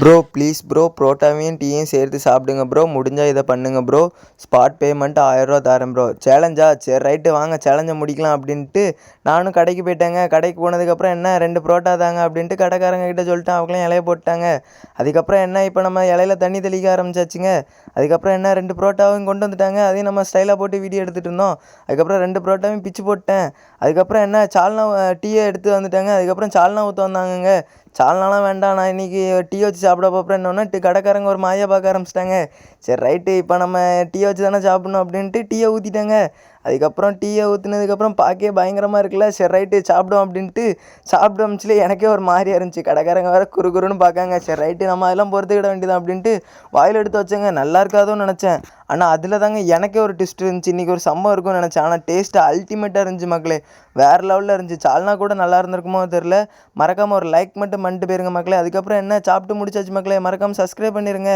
Bro please bro புரோட்டாவையும் டீயும் சேர்த்து சாப்பிடுங்க ப்ரோ முடிஞ்சால் இதை பண்ணுங்கள் ப்ரோ ஸ்பாட் பேமெண்ட் ஆயிரரூவா தரேன் ப்ரோ சேலஞ்சா சரி ரைட்டு வாங்க. சேலஞ்சை முடிக்கலாம் அப்படின்ட்டு நானும் கடைக்கு போயிட்டேங்க. கடைக்கு போனதுக்கப்புறம் என்ன? ரெண்டு புரோட்டா தாங்க அப்படின்ட்டு கடைக்காரங்க கிட்ட சொல்லிட்டேன். அவங்களாம் இலைய போட்டாங்க. அதுக்கப்புறம் என்ன? இப்போ நம்ம இலையில தண்ணி தெளிக்க ஆரம்பிச்சாச்சுங்க. அதுக்கப்புறம் என்ன? ரெண்டு புரோட்டாவையும் கொண்டு வந்துட்டாங்க. அதையும் நம்ம ஸ்டைலாக போட்டு வீடியோ எடுத்துகிட்டு இருந்தோம். அதுக்கப்புறம் ரெண்டு புரோட்டாவையும் பிச்சு போட்டேன். அதுக்கப்புறம் என்ன? சால்னா டீயை எடுத்து வந்துட்டாங்க. அதுக்கப்புறம் சால்னா ஊற்ற வந்தாங்கங்க. சால்னாலாம் வேண்டாம். நான் இன்றைக்கி டீ வச்சு சாப்பிட போகிறேன் கடைக்காரங்க ஒரு மாயா பார்க்க ஆரம்பிச்சிட்டாங்க. சரி ரைட்டு இப்போ நம்ம டீ வச்சு தானே சாப்பிட்ணும் அப்படின்ட்டு டீயை ஊற்றிட்டாங்க அதுக்கப்புறம் டீயை ஊற்றுனதுக்கப்புறம் பார்க்கவே பயங்கரமாக இருக்குல்ல? சரி ரைட்டு சாப்பிடும் அப்படின்ட்டு சாப்பிட ஆரம்பிச்சிலே எனக்கே ஒரு மாதிரியா இருந்துச்சு. கடைக்காரங்க வேறு குறு குறுன்னு பார்க்காங்க. சரி ரைட்டு நம்ம அதெல்லாம் பொறுத்துக்கிட வேண்டியதான் அப்படின்ட்டு வாயில் எடுத்து வச்சேங்க. நல்லா இருக்காதோன்னு நினச்சேன். ஆனால் அதில் தாங்க எனக்கே ஒரு டிஸ்ட் இருந்துச்சு. இன்றைக்கி ஒரு சம்பவம் இருக்கும்னு நினச்சேன். ஆனால் டேஸ்ட்டு அல்டிமேட்டாக இருந்துச்சு மக்களே. வேறு லெவலில் இருந்துச்சு. சால்னா கூட நல்லா இருந்திருக்குமோ தெரில மறக்காமல் ஒரு லைக் மட்டும் பண்ணிட்டு போயிருங்க மக்களே. அதுக்கப்புறம் என்ன? சாப்பிட்டு முடிச்சாச்சு மக்களே. மறக்காமல் சப்ஸ்கிரைப் பண்ணிடுங்க